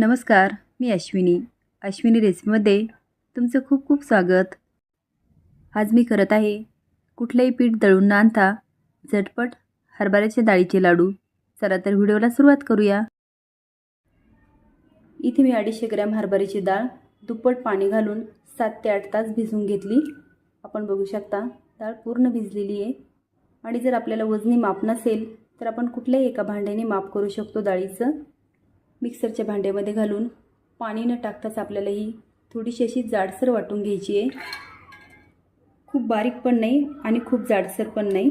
नमस्कार मी अश्विनी. अश्विनी रेसिपीमध्ये तुमचं खूप खूप स्वागत. आज मी करत आहे कुठलंही पीठ दळून न आणता झटपट हरभऱ्याच्या डाळीचे लाडू. चला तर व्हिडिओला सुरुवात करूया. इथे मी अडीचशे ग्रॅम हरभऱ्याची डाळ दुप्पट पाणी घालून सात ते आठ तास भिजवून घेतली. आपण बघू शकता डाळ पूर्ण भिजलेली आहे. आणि जर आपल्याला वजनी माप नसेल तर आपण कुठल्याही एका भांड्याने माप करू शकतो डाळीचं. मिक्सरच्या भांड्यामध्ये घालून पाणी न टाकताच आपल्याला ही थोडीशी अशी जाडसर वाटून घ्यायची आहे. खूप बारीक पण नाही आणि खूप जाडसर पण नाही.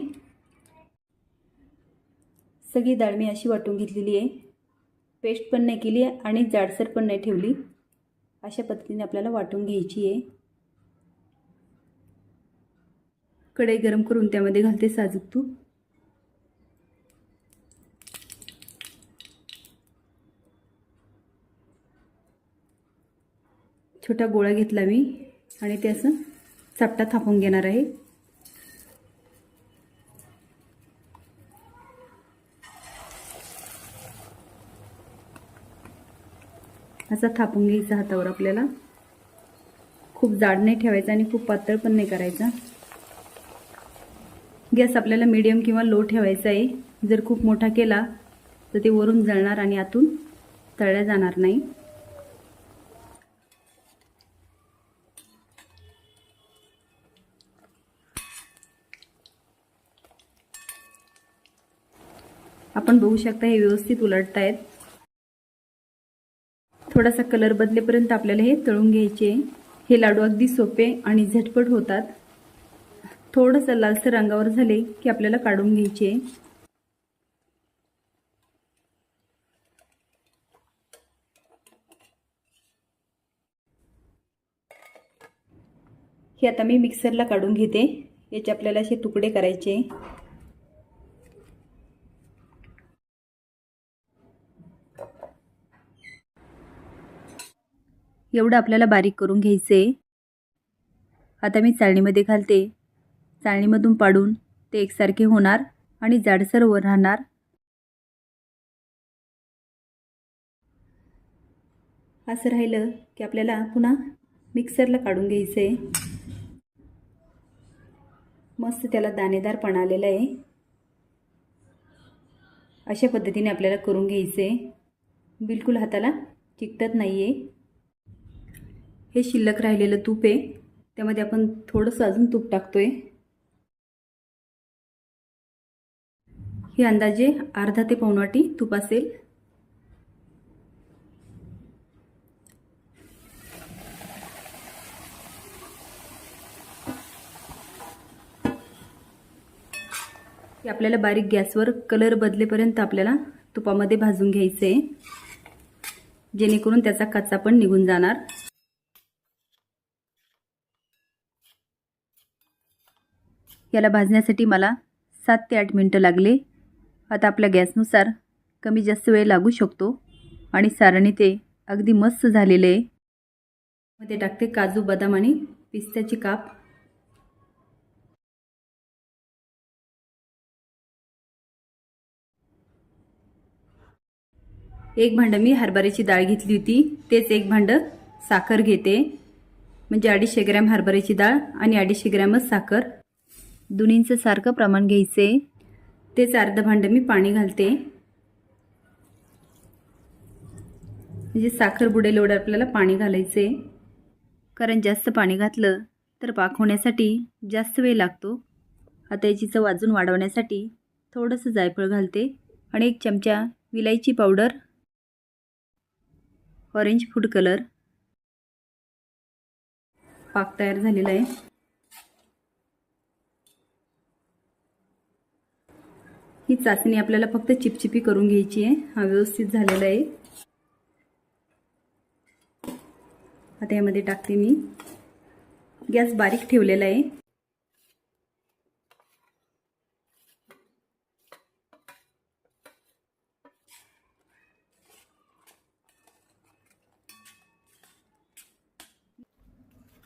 सगळी डाळ मी अशी वाटून घेतलेली आहे. पेस्ट पण नाही केली आहे आणि जाडसर पण नाही ठेवली. अशा पद्धतीने आपल्याला वाटून घ्यायची आहे. कढई गरम करून त्यामध्ये घालते साजूक तूप. छोटा गोळा घेतला मी आणि ते असं चपटा थापून घेणार आहे. असा थापून घ्यायचा हातावर आपल्याला. खूप जाड नाही ठेवायचा आणि खूप पातळ पण नाही करायचा. गॅस आपल्याला मीडियम किंवा लो ठेवायचा आहे. जर खूप मोठा केला तर ते वरून जळणार आणि आतून तळल्या जाणार नाही. आपण बघू शकता हे व्यवस्थित उलटत आहेत थोडासा कलर बदलेपर्यंत आपल्याला हे तळून घ्यायचे हे लाडू अगदी सोपे आणि झटपट होतात. थोडंसं लालसर रंगावर झाले की आपल्याला काढून घ्यायचे हे आता मी मिक्सरला काढून घेते. याचे आपल्याला असे तुकडे करायचे एवढं आपल्याला बारीक करून घ्यायचं आहे आता मी चाळणीमध्ये घालते. चाळणीमधून पाडून ते एकसारखे होणार आणि जाडसर वर राहणार. असं राहिलं की आपल्याला पुन्हा मिक्सरला काढून घ्यायचं आहे मस्त त्याला दाणेदारपणा आलेला आहे. अशा पद्धतीने आपल्याला करून घ्यायचं आहे बिलकुल हाताला चिकटत नाही आहे हे शिल्लक राहिलेलं तूप आहे. त्यामध्ये आपण थोडंसं अजून तूप टाकतोय. हे अंदाजे अर्धा ते पाऊणवाटी तूप असेल. हे आपल्याला बारीक गॅसवर कलर बदलेपर्यंत आपल्याला तुपामध्ये भाजून घ्यायचं आहे जेणेकरून त्याचा कच्चा पण निघून जाणार. याला भाजण्यासाठी मला सात ते आठ मिनटं लागले. आता आपल्या गॅसनुसार कमी जास्त वेळ लागू शकतो आणि सारणी ते अगदी मस्त झालेले आहे. मध्ये टाकते काजू बदाम आणि पिस्त्याची काप. एक भांडं मी हरभऱ्याची डाळ घेतली होती. तेच एक भांडं साखर घेते. म्हणजे अडीचशे ग्रॅम हरभऱ्याची डाळ आणि अडीचशे ग्रॅमच साखर. दोन्हींचं सारखं प्रमाण घ्यायचे. तेच अर्ध भांडं मी पाणी घालते. म्हणजे साखर बुडेल एवढं आपल्याला पाणी घालायचे. कारण जास्त पाणी घातलं तर पाक होण्यासाठी जास्त वेळ लागतो. आता याची चव अजून वाढवण्यासाठी थोडंसं जायफळ घालते आणि एक चमचा विलायची पावडर ऑरेंज फूड कलर पाक तयार झालेला आहे. ही चाचणी आपल्याला फक्त चिपचिपी करून घ्यायची आहे. हा व्यवस्थित झालेला आहे. आता यामध्ये टाकते मी. गॅस बारीक ठेवलेला आहे.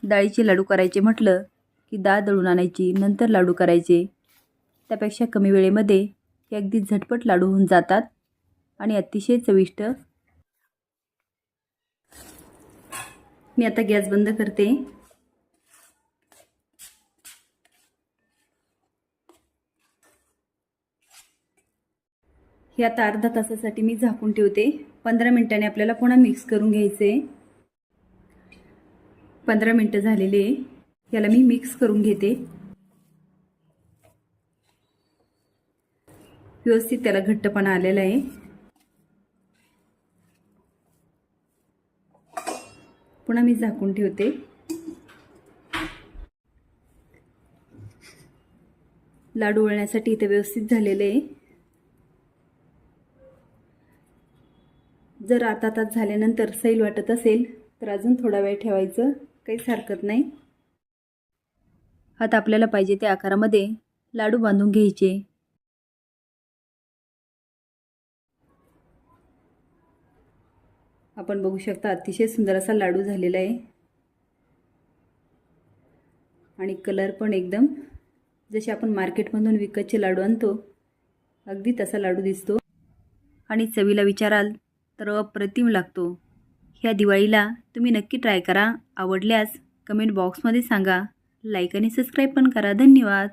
डाळीचे लाडू करायचे म्हटलं की डाळ दळून आणायची नंतर लाडू करायचे. त्यापेक्षा कमी वेळेमध्ये हे अगदी झटपट लाडू होऊन जातात आणि अतिशय चविष्ट. मी आता गॅस बंद करते. हे आता अर्धा तासासाठी मी झाकून ठेवते. पंधरा मिनिटांनी आपल्याला पुन्हा मिक्स करून घ्यायचे. पंधरा मिनटं झालेले. याला मी मिक्स करून घेते. व्यवस्थित त्याला घट्टपणा आलेला आहे. पुन्हा मी झाकून ठेवते. लाडू वळण्यासाठी इथे व्यवस्थित झालेले आहे. जर आता तास झाल्यानंतर सैल वाटत असेल तर अजून थोडा वेळ ठेवायचं. काहीच हरकत नाही. आता आपल्याला पाहिजे त्या आकारामध्ये लाडू बांधून घ्यायचे. आपण बघू शकता अतिशय सुंदर असा लाडू झालेला आहे. आणि कलर पण एकदम जसे आपण मार्केटमधून विकतचे लाडू आणतो अगदी तसा लाडू दिसतो. आणि चवीला विचाराल तर अप्रतिम लागतो. ह्या दिवाळीला तुम्ही नक्की ट्राय करा. आवडल्यास कमेंट बॉक्समध्ये सांगा. लाईक आणि सबस्क्राईब पण करा. धन्यवाद.